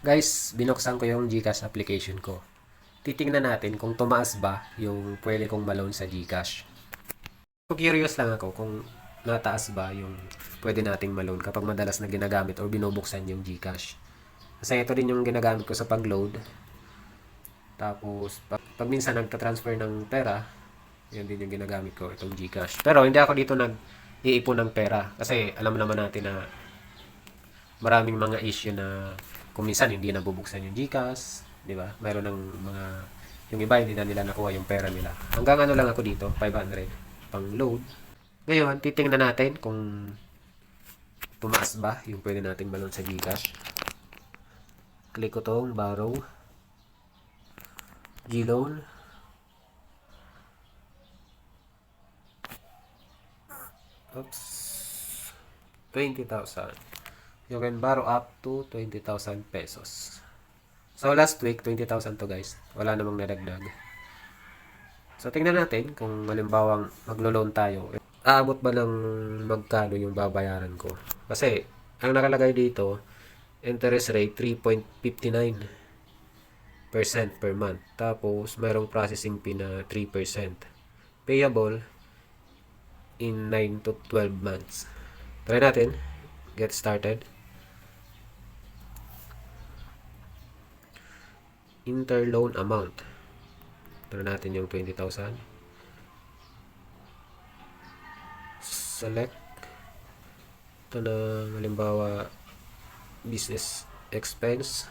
Guys, binuksan ko yung GCash application ko. Titingnan natin kung tumaas ba yung pwede kong maloan sa GCash. So, curious lang ako kung nataas ba yung pwede nating maloan kapag madalas na ginagamit or binubuksan yung GCash. Kasi ito din yung ginagamit ko sa pag-load. Tapos, pag, pag minsan nagta-transfer ng pera, yan din yung ginagamit ko, itong GCash. Pero hindi ako dito nag-iipon ng pera. Kasi alam naman natin na maraming mga issue na kung minsan hindi nabubuksan yung GCash, di ba? Mayroon ng mga yung iba hindi na nila nakuha yung pera nila. Hanggang ano lang ako dito, 500 pang load. Ngayon, titingnan natin kung tumaas ba yung pwede nating balon sa GCash. Click ko tong borrow. G-loan. Oops. 20,000 you can borrow up to 20,000 pesos. So, last week, 20,000 to guys. Wala namang nadagdag. So, tingnan natin kung halimbawang maglo-loan tayo. Aabot ba ng magkano yung babayaran ko? Kasi, ang nakalagay dito, interest rate 3.59% per month. Tapos, mayroong processing fee na 3%. Payable in 9 to 12 months. Try natin. Get started. Interloan amount. Ito natin yung 20,000. Select. Ito na, halimbawa, business expense.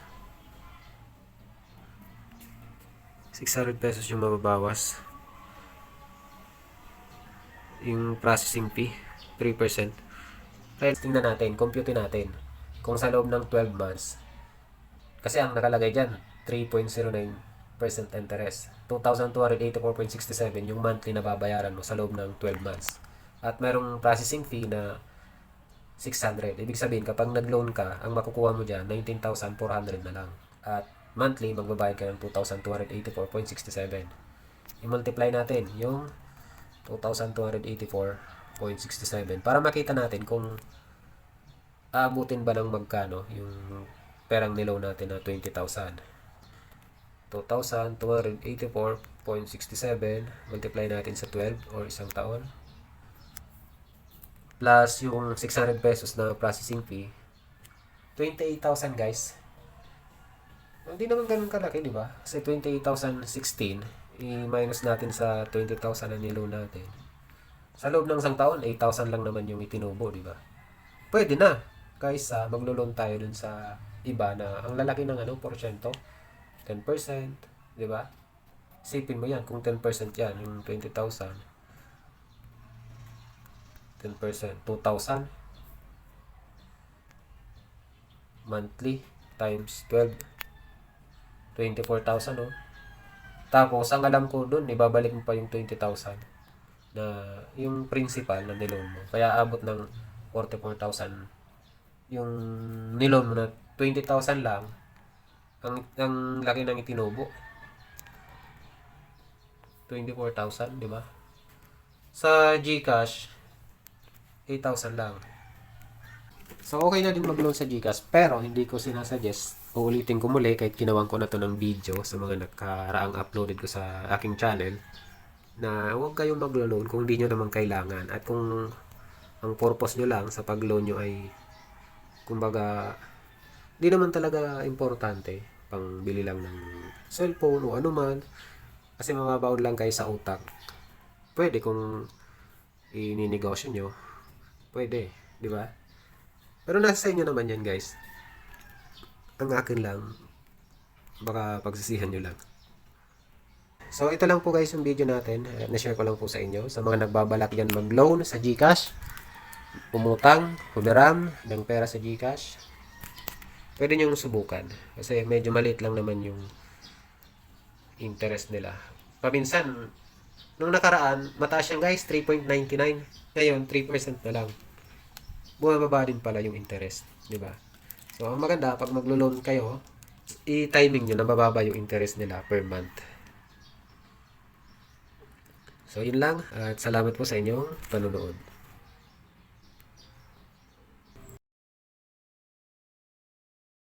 600 pesos yung mababawas. Yung processing fee, 3%. Kaya tingnan natin, compute natin. Kung sa loob ng 12 months, kasi ang nakalagay dyan, 3.09% interest. 2,284.67 yung monthly na babayaran mo sa loob ng 12 months. At merong processing fee na 600. Ibig sabihin, kapag nag-loan ka, ang makukuha mo dyan, 19,400 na lang. At monthly, magbabayad ka ng 2,284.67. I-multiply natin yung 2,284.67 para makita natin kung aabutin ba ng magkano yung perang nilaw natin na 20,000. 2,284.67 multiply natin sa 12 or isang taon. Plus yung 600 pesos na processing fee. 28,000 guys. Hindi naman ganun kalaki di ba? Kasi 28,016 i-minus natin sa 20,000 na niloan natin. Sa loob ng isang taon 8,000 lang naman yung itinubo di ba? Pwede na kaysa maglo-loan tayo dun sa iba na ang lalaki ng ano porsyento 10%, di ba? Isipin mo yan, kung 10% yan, yung 20,000. 10%, 2,000. Monthly, times 12. 24,000, no? Tapos, ang alam ko dun, ibabalik mo pa yung 20,000 na yung principal na niloan mo. Kaya abot ng 44,000 yung niloan mo na 20,000 lang ang, ang laki ng itinubo. 24,000, di ba? Sa GCash, 8,000 lang. So, okay na din mag-loan sa GCash. Pero, hindi ko sinasuggest. Uulitin ko muli kahit ginawan ko na to ng video sa mga nakaraang uploaded ko sa aking channel na huwag kayong maglo-loan kung hindi nyo naman kailangan. At kung ang purpose nyo lang sa pag-loan nyo ay kumbaga di naman talaga importante pang bili lang ng cellphone o ano man. Kasi mababaon lang kayo sa utak. Pwede kung ininegosyo nyo. Pwede di ba? Pero nasa sa inyo naman yan guys. Ang akin lang baka pagsisihan nyo lang. So, ito lang po guys yung video natin. Uh, na-share ko lang po sa inyo. Sa mga nagbabalak dyan mag-loan sa GCash, umutang, humiram ng pera sa GCash, pwede nyo subukan. Kasi medyo maliit lang naman yung interest nila. Paminsan, nung nakaraan, mataas yan guys, 3.99. Ngayon, 3% na lang. Bumababa din pala yung interest. di ba So, ang maganda, pag maglo-loan kayo, i-timing nyo na mababa yung interest nila per month. So, yun lang. At salamat po sa inyong panonood.